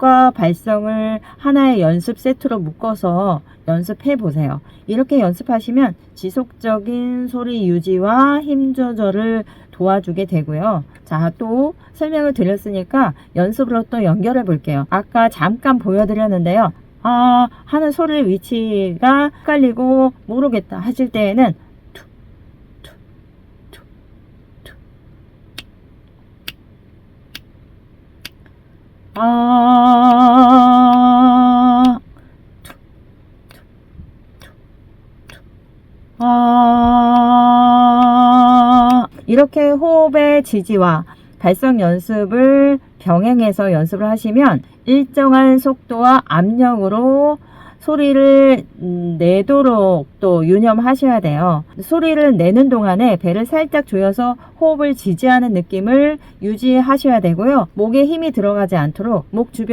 호흡과 발성을 하나의 연습 세트로 묶어서 연습해 보세요. 이렇게 연습하시면 지속적인 소리 유지와 힘 조절을 도와주게 되고요. 자, 또 설명을 드렸으니까 연습으로 또 연결해 볼게요. 아까 잠깐 보여드렸는데요. 아, 하는 소리 위치가 헷갈리고 모르겠다 하실 때에는. 아, 아, 이렇게 호흡의 지지와 발성 연습을 병행해서 연습을 하시면 일정한 속도와 압력으로 소리를 음, 내도록 또 유념하셔야 돼요. 소리를 내는 동안에 배를 살짝 조여서 호흡을 지지하는 느낌을 유지하셔야 되고요. 목에 힘이 들어가지 않도록 목 주변